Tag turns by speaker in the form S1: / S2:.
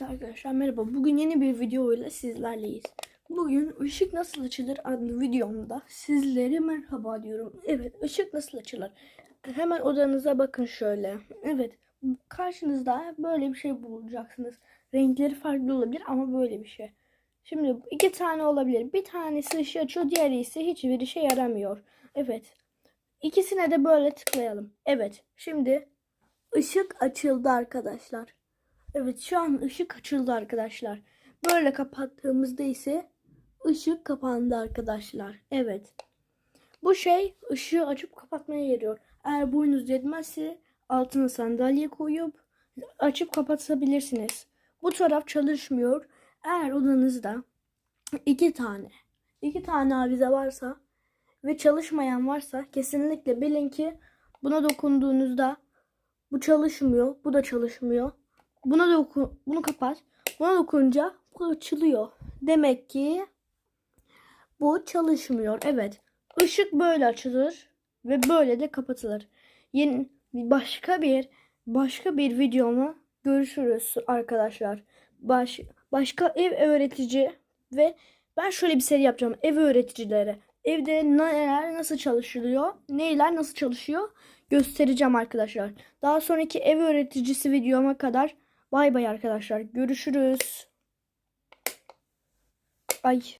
S1: Evet arkadaşlar merhaba. Bugün yeni bir video ile sizlerleyiz. Bugün ışık nasıl açılır adlı videomda sizlere merhaba diyorum. Evet ışık nasıl açılır? Hemen odanıza bakın şöyle. Evet karşınızda böyle bir şey bulacaksınız. Renkleri farklı olabilir ama böyle bir şey. Şimdi iki tane olabilir. Bir tanesi ışığı açıyor diğeri ise hiçbir işe yaramıyor. Evet. İkisine de böyle tıklayalım. Evet. Şimdi ışık açıldı arkadaşlar. Evet şu an ışık açıldı arkadaşlar. Böyle kapattığımızda ise ışık kapandı arkadaşlar. Evet. Bu şey ışığı açıp kapatmaya yarıyor. Eğer boyunuz yetmezse altına sandalye koyup açıp kapatabilirsiniz. Bu taraf çalışmıyor. Eğer odanızda iki tane iki tane avize varsa ve çalışmayan varsa kesinlikle bilin ki buna dokunduğunuzda bu çalışmıyor, bu da çalışmıyor. Buna dokun, bunu kapat. Buna dokununca bu açılıyor. Demek ki bu çalışmıyor. Evet. Işık böyle açılır ve böyle de kapatılır. Yeni başka bir başka bir videomu görüşürüz arkadaşlar. Baş, başka ev öğretici ve ben şöyle bir seri yapacağım. Ev öğreticilere. Evde neler nasıl çalışılıyor, neyler nasıl çalışıyor göstereceğim arkadaşlar. Daha sonraki ev öğreticisi videoma kadar bay bay arkadaşlar. Görüşürüz. Ay.